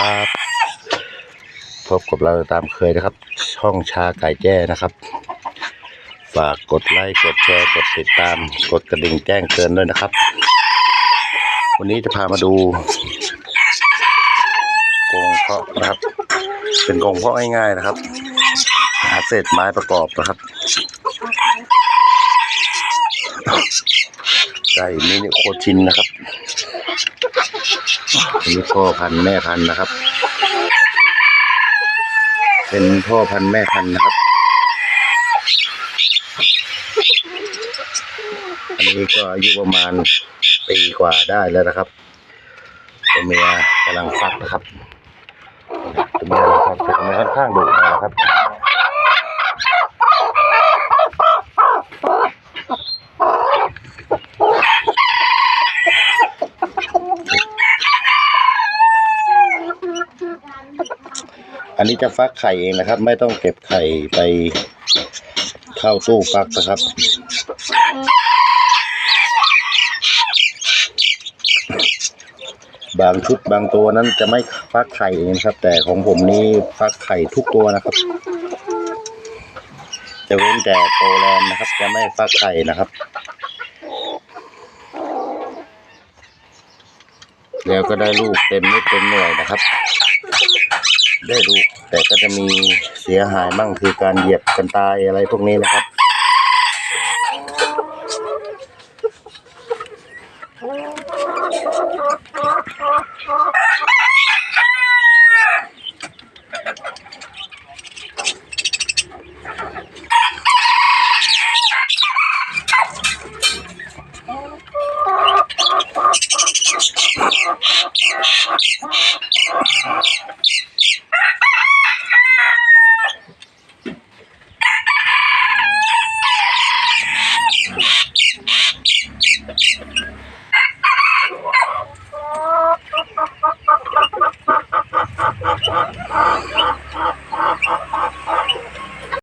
ครับ พบกับเราตามเคยนะครับ ช่องชาไก่แจ้นะครับ ฝากกดไลค์กดแชร์กดติดตาม กดกระดิ่งแจ้งเตือนด้วยนะครับ วันนี้จะพามาดูกงเพาะนะครับ เป็นกงเพาะง่ายๆนะครับ หาเศษไม้ประกอบนะครับ ไก่มินิโคชินนะครับอันนี้พ่อพันธุ์แม่พันธุ์นะครับ เป็นพ่อพันธุ์แม่พันธุ์นะครับ อันนี้ก็อายุประมาณปีกว่าได้แล้วนะครับตัวเมียกำลังฟักนะครับตัวเมียกำลังฟักตัวเมียค่อนข้างดุนะครับ อันนี้จะฟักไข่เองนะครับ ไม่ต้องเก็บไข่ไปเข้าตู้ฟักนะครับ บางชุดบางตัวนั้นจะไม่ฟักไข่เองครับ แต่ของผมนี่ฟักไข่ทุกตัวนะครับ จะเว้นแต่โปแลนด์นะครับ จะไม่ฟักไข่นะครับ แล้วก็ได้ลูกเต็มนิดเต็มหน่วยนะครับ ได้ลูกแต่ก็จะมีเสียหายมั่งคือการเหยียบกันตายอะไรพวกนี้นะครับเ